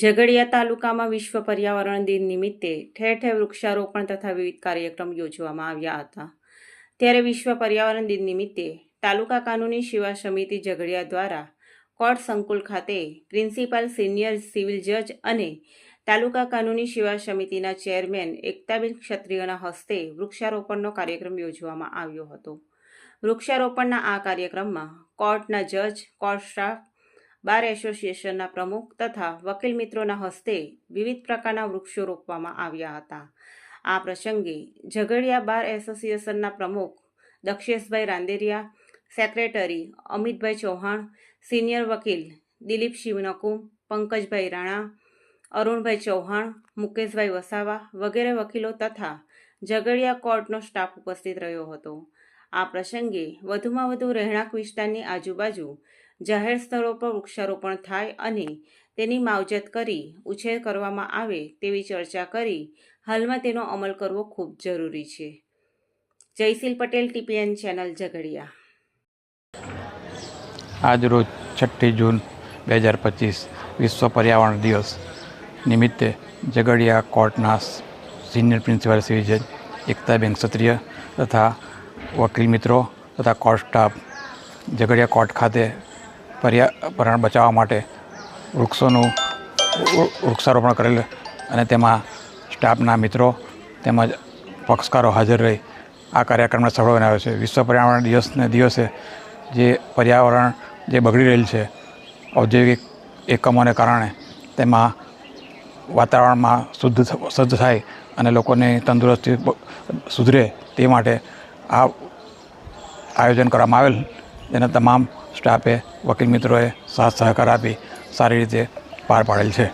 ઝઘડિયા તાલુકામાં વિશ્વ પર્યાવરણ દિન નિમિત્તે ઠેર ઠેર વૃક્ષારોપણ તથા વિવિધ કાર્યક્રમ યોજવામાં આવ્યા હતા. ત્યારે વિશ્વ પર્યાવરણ દિન નિમિત્તે તાલુકા કાનૂની સેવા સમિતિ ઝઘડિયા દ્વારા કોર્ટ સંકુલ ખાતે પ્રિન્સિપાલ, સિનિયર સિવિલ જજ અને તાલુકા કાનૂની સેવા સમિતિના ચેરમેન એકતાબેન ક્ષત્રિયના હસ્તે વૃક્ષારોપણનો કાર્યક્રમ યોજવામાં આવ્યો હતો. વૃક્ષારોપણના આ કાર્યક્રમમાં કોર્ટના જજ, કોર્ટ સ્ટાફ બાર એસોસિએશનના પ્રમુખ તથા વકીલ મિત્રોના હસ્તે વિવિધ પ્રકારના વૃક્ષો રોપવામાં આવ્યા હતા. આ પ્રસંગે ઝઘડિયા બાર એસોસિએશનના પ્રમુખ દક્ષેશભાઈ રાંદેરિયા, સેક્રેટરી અમિતભાઈ ચૌહાણ, સિનિયર વકીલ દિલીપ શિવનકુ, પંકજભાઈ રાણા, અરુણભાઈ ચૌહાણ, મુકેશભાઈ વસાવા વગેરે વકીલો તથા ઝઘડિયા કોર્ટનો સ્ટાફ ઉપસ્થિત રહ્યો હતો. આ પ્રસંગે વધુમાં વધુ રહેણાંક વિસ્તારની આજુબાજુ જાહેર સ્થળો પર વૃક્ષારોપણ થાય અને તેની માવજત કરી ઉછેર કરવામાં આવે તેવી ચર્ચા કરી. હાલમાં તેનો અમલ કરવો ખૂબ જરૂરી છે. Jayshil Patel, TPN channel Jhagadia. આજરોજ છઠ્ઠી જૂન બે હજાર પચીસ, વિશ્વ પર્યાવરણ દિવસ નિમિત્તે ઝઘડિયા કોર્ટના સિનિયર પ્રિન્સિપાલ શ્રી જજ એકતાબેન ક્ષત્રિય તથા વકીલ મિત્રો તથા કોર્ટ સ્ટાફ ઝઘડિયા કોર્ટ ખાતે પર્યાવરણ બચાવવા માટે વૃક્ષોનું વૃક્ષારોપણ કરેલ અને તેમાં સ્ટાફના મિત્રો તેમજ પક્ષકારો હાજર રહી આ કાર્યક્રમને સફળ બનાવ્યો છે. વિશ્વ પર્યાવરણ દિવસને દિવસે જે પર્યાવરણ જે બગડી રહેલ છે, ઔદ્યોગિક એકમોને કારણે તેમાં વાતાવરણમાં શુદ્ધ શુદ્ધ થાય અને લોકોની તંદુરસ્તી સુધરે તે માટે આ આયોજન કરવામાં આવેલ. જેને તમામ સ્ટાફે વકીલ મિત્રોએ સાથ સહકાર આપી સારી રીતે પાર પાડેલ છે.